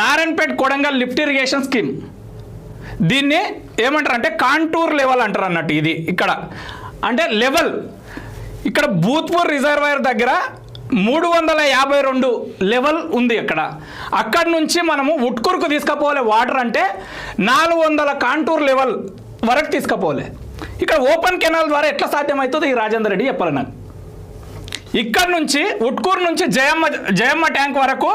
Narayanpet Kodangal lift irrigation scheme. దీన్ని ఏమంటారు అంటే కాంటూర్ లెవెల్ అంటారు అన్నట్టు ఇది ఇక్కడ. అంటే లెవెల్. ఇక్కడ భూత్పూర్ రిజర్వాయర్ దగ్గర మూడు వందల యాభై రెండు లెవెల్ ఉంది ఇక్కడ అక్కడి నుంచి మనము ఉట్కూరుకు తీసుకుపోవాలి వాటర్ అంటే నాలుగు వందల కాంటూర్ లెవెల్ వరకు తీసుకుపోవాలి. ఇక్కడ ఓపెన్ కెనాల్ ద్వారా ఎట్లా సాధ్యమవుతుందో ఈ రాజేందర్ రెడ్డి చెప్పాలి నాకు. ఇక్కడ నుంచి ఉట్కూరు నుంచి జయమ్మ జయమ్మ ట్యాంక్ వరకు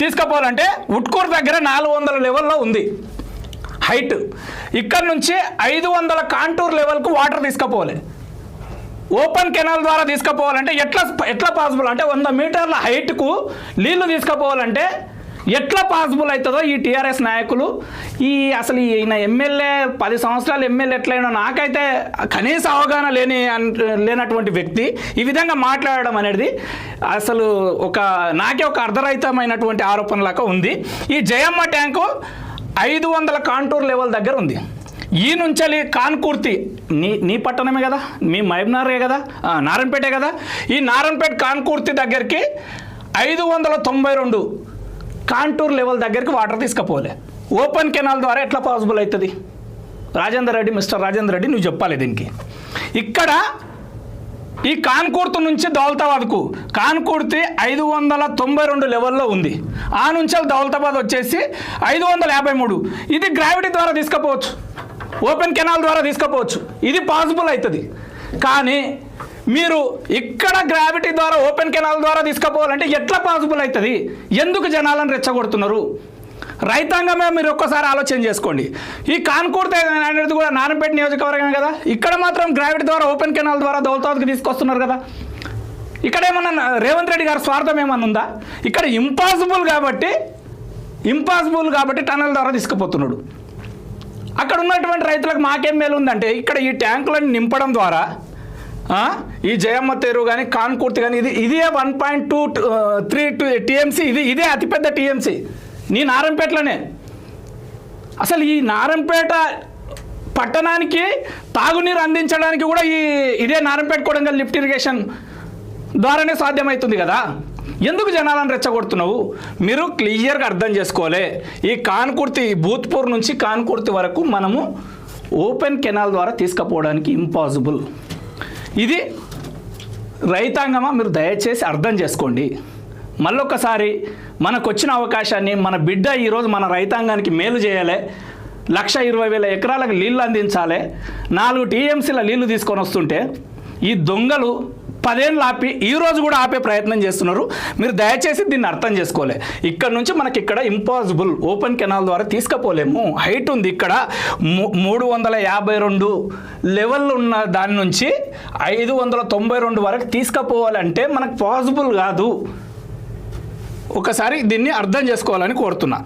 తీసుకుపోవాలంటే ఉట్కూరు దగ్గర నాలుగు వందల లెవెల్లో ఉంది. హైట్. ఇక్కడ నుంచి ఐదు వందల కాంటూర్ లెవెల్కు వాటర్ తీసుకుపోవాలి. ఓపెన్ కెనాల్ ద్వారా తీసుకుపోవాలంటే ఎట్లా ఎట్లా పాసిబుల్ అంటే వంద మీటర్ల హైట్కు నీళ్ళు తీసుకుపోవాలంటే ఎట్లా పాసిబుల్ అవుతుందో ఈ టీఆర్ఎస్ నాయకులు ఈ అసలు ఈయన ఎమ్మెల్యే పది సంవత్సరాలు ఎమ్మెల్యే ఎట్లయినా నాకైతే కనీస అవగాహన లేని అన్- లేనటువంటి వ్యక్తి ఈ విధంగా మాట్లాడడం అనేది అసలు ఒక నాకే ఒక అర్ధరహితమైనటువంటి ఆరోపణలాగా ఉంది. ఈ జయమ్మ ట్యాంకు ఐదు వందల కాంటూర్ లెవెల్ దగ్గర ఉంది. ఈ నుంచి కాన్కూర్తి నీ నీ పట్టణమే కదా మీ మహబూబ్నగరే కదా నారాయణపేటే కదా ఈ నారాయణపేట కాన్కూర్తి దగ్గరికి ఐదు వందల తొంభై రెండు కాంటూర్ లెవెల్ దగ్గరికి వాటర్ తీసుకుపోలే. ఓపెన్ కెనాల్ ద్వారా ఎట్లా పాసిబుల్ అవుతుంది రాజేందర్ రెడ్డి మిస్టర్ రాజేందర్ రెడ్డి నువ్వు చెప్పాలి దీనికి. ఇక్కడ ఈ కాన్కూర్తు నుంచి దౌలతాబాద్కు కాన్కూర్తి ఐదు వందల తొంభై రెండు లెవెల్లో ఉంది. ఆ నుంచి దౌలతాబాద్ వచ్చేసి ఐదు వందల యాభై మూడు. ఇది గ్రావిటీ ద్వారా తీసుకుపోవచ్చు. ఓపెన్ కెనాల్ ద్వారా తీసుకుపోవచ్చు. ఇది పాసిబుల్ అవుతుంది కానీ మీరు ఇక్కడ గ్రావిటీ ద్వారా ఓపెన్ కెనాల్ ద్వారా తీసుకుపోవాలంటే ఎట్లా పాసిబుల్ అవుతుంది? ఎందుకు జనాలను రెచ్చగొడుతున్నారు? రైతాంగమే మీరు ఒక్కసారి ఆలోచన చేసుకోండి. ఈ కాన్కూర్త అనేది కూడా నారాయణపేట నియోజకవర్గం కదా? ఇక్కడ మాత్రం గ్రావిటీ ద్వారా ఓపెన్ కెనాల్ ద్వారా దౌలతాబాద్కి తీసుకొస్తున్నారు కదా? ఇక్కడ ఏమన్నా రేవంత్ రెడ్డి గారి స్వార్థం ఏమన్నా ఉందా? ఇక్కడ ఇంపాసిబుల్ కాబట్టి ఇంపాసిబుల్ కాబట్టి టనల్ ద్వారా తీసుకుపోతున్నాడు. అక్కడ ఉన్నటువంటి రైతులకు మాకేం మేలు ఉందంటే ఇక్కడ ఈ ట్యాంకులను నింపడం ద్వారా ఈ జయమ్మ తేరు కానీ కాన్కూర్తి కానీ ఇది ఇదే one point two three two TMC ఇది ఇదే అతిపెద్ద టీఎంసీ నీ నారంపేటలోనే. అసలు ఈ నారంపేట పట్టణానికి తాగునీరు అందించడానికి కూడా ఈ ఇదే నారంపేట కొడంగల్ లిఫ్ట్ ఇరిగేషన్ ద్వారానే సాధ్యమవుతుంది కదా. ఎందుకు జనాలను రెచ్చగొడుతున్నావు? మీరు క్లియర్గా అర్థం చేసుకోలే. ఈ కాన్కుర్తి భూత్పూర్ నుంచి కాన్కుర్తి వరకు మనము ఓపెన్ కెనాల్ ద్వారా తీసుకుపోవడానికి ఇంపాసిబుల్. ఇది రైతాంగమా? మీరు దయచేసి అర్థం చేసుకోండి. మళ్ళొక్కసారి మనకు వచ్చిన అవకాశాన్ని మన బిడ్డ ఈరోజు మన రైతాంగానికి మేలు చేయాలి. లక్ష ఇరవై వేల ఎకరాలకు నీళ్ళు అందించాలి. నాలుగు టీఎంసీల నీళ్ళు తీసుకొని వస్తుంటే ఈ దొంగలు పదేళ్ళు ఆపి ఈ రోజు కూడా ఆపే ప్రయత్నం చేస్తున్నారు. మీరు దయచేసి దీన్ని అర్థం చేసుకోలే. ఇక్కడ నుంచి మనకి ఇక్కడ ఇంపాసిబుల్ ఓపెన్ కెనాల్ ద్వారా తీసుకపోలేము. హైట్ ఉంది ఇక్కడ. మూ- మూడు వందల యాభై రెండు లెవెల్ ఉన్న దాని నుంచి ఐదు వందల తొంభై రెండు వరకు తీసుకుపోవాలంటే మనకు పాసిబుల్ కాదు. ఒకసారి దీన్ని అర్థం చేసుకోవాలని కోరుతున్నా.